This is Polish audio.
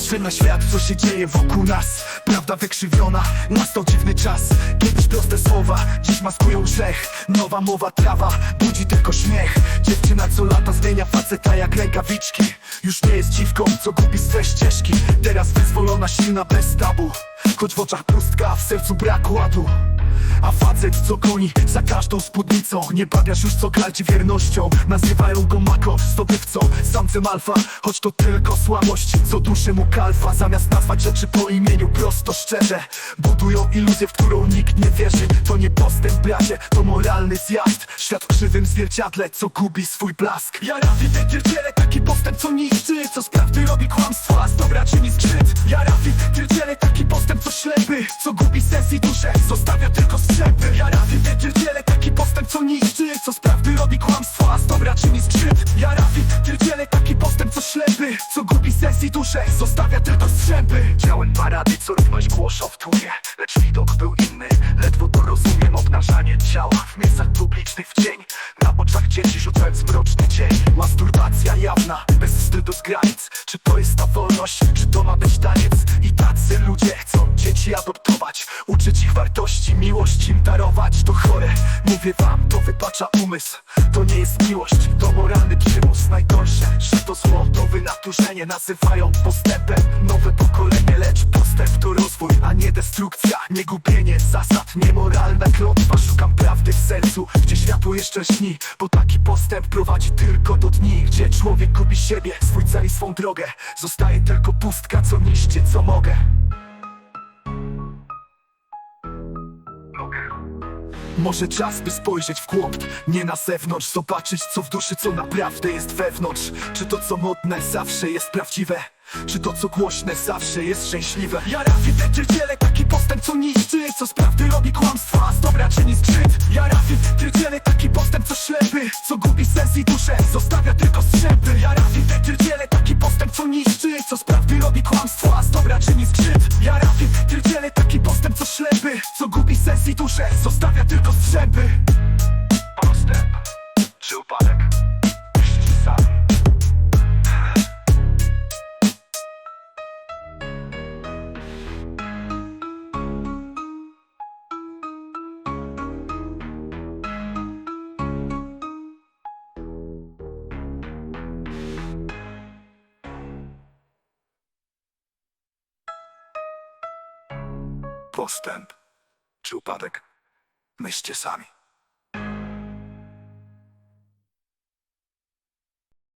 Patrzę na świat, co się dzieje wokół nas. Prawda wykrzywiona, nastał dziwny czas. Kiedyś proste słowa, dziś maskują grzech. Nowa mowa, trawa, budzi tylko śmiech. Dziewczyna co lata zmienia faceta jak rękawiczki. Już nie jest dziwką, co gubi swe ścieżki. Teraz wyzwolona, silna, bez tabu. Choć w oczach pustka, w sercu brak ładu a facet co goni za każdą spódnicą. Nie bawiasz już co galci wiernością. Nazywają go mako, zdobywcą Samcem alfa, choć to tylko słabość Co duszy mu kalfa. Zamiast nazwać rzeczy po imieniu prosto szczerze Budują iluzję, w którą nikt nie wierzy. To nie postęp bracie, to moralny zjazd. Świat w krzywym zwierciadle, co gubi swój blask. Ja rafi tyrdzielę taki postęp co niszczy Co z prawdy robi kłamstwo, gubi sens i duszę, zostawia tylko strzępy Ja rafi tyrdzielę taki postęp co niszczy. Co z prawdy robi kłamstwo, a z dobra czyni skrzyd Ja rafi tyrdzielę taki postęp co ślepy. Co gubi sens i duszę, zostawia tylko strzępy Działem parady, co równość głoszą w tłumie. Lecz widok był inny, ledwo to rozumiem Obnażanie ciała w miejscach publicznych w dzień. Na oczach dzieci rzucając mroczny cień Masturbacja jawna, bez wstydu z granic. Czy to jest ta wolność, czy to ma być taniec? Dzieci adoptować Uczyć ich wartości, miłość im darować. To chore, mówię wam, to wypacza umysł. To nie jest miłość, to moralny przymus. Najgorsze, że to zło, to wynaturzenie. Nazywają postępem nowe pokolenie Lecz postęp to rozwój, a nie destrukcja. Nie gubienie zasad, niemoralna klątwa. Szukam prawdy w sercu, gdzie światło jeszcze śni Bo taki postęp prowadzi tylko do dni Gdzie człowiek gubi siebie, swój cel i swą drogę. Zostaje tylko pustka, co niszczy, co mogę Może czas, by spojrzeć w głąb Nie na zewnątrz, zobaczyć co w duszy, co naprawdę jest wewnątrz Czy to co modne zawsze jest prawdziwe? Czy to co głośne zawsze jest szczęśliwe? Ja rafię te tyrdziele, taki postęp co niszczy Co z prawdy robi kłamstwo, a z dobra czyni skrzyd Ja rafię te tyrdziele, taki postęp co ślepy Co gubi sens i duszę, zostawia tylko strzępy Ja rafię te tyrdziele, taki postęp co niszczy Co z prawdy robi kłamstwo, a z dobra czyni skrzyd Ja rafię te tyrdziele, taki postęp co ślepy Co gubi sens i duszę, tylko strzępy Postęp czy upadek? Postęp czy upadek? Myślcie sami.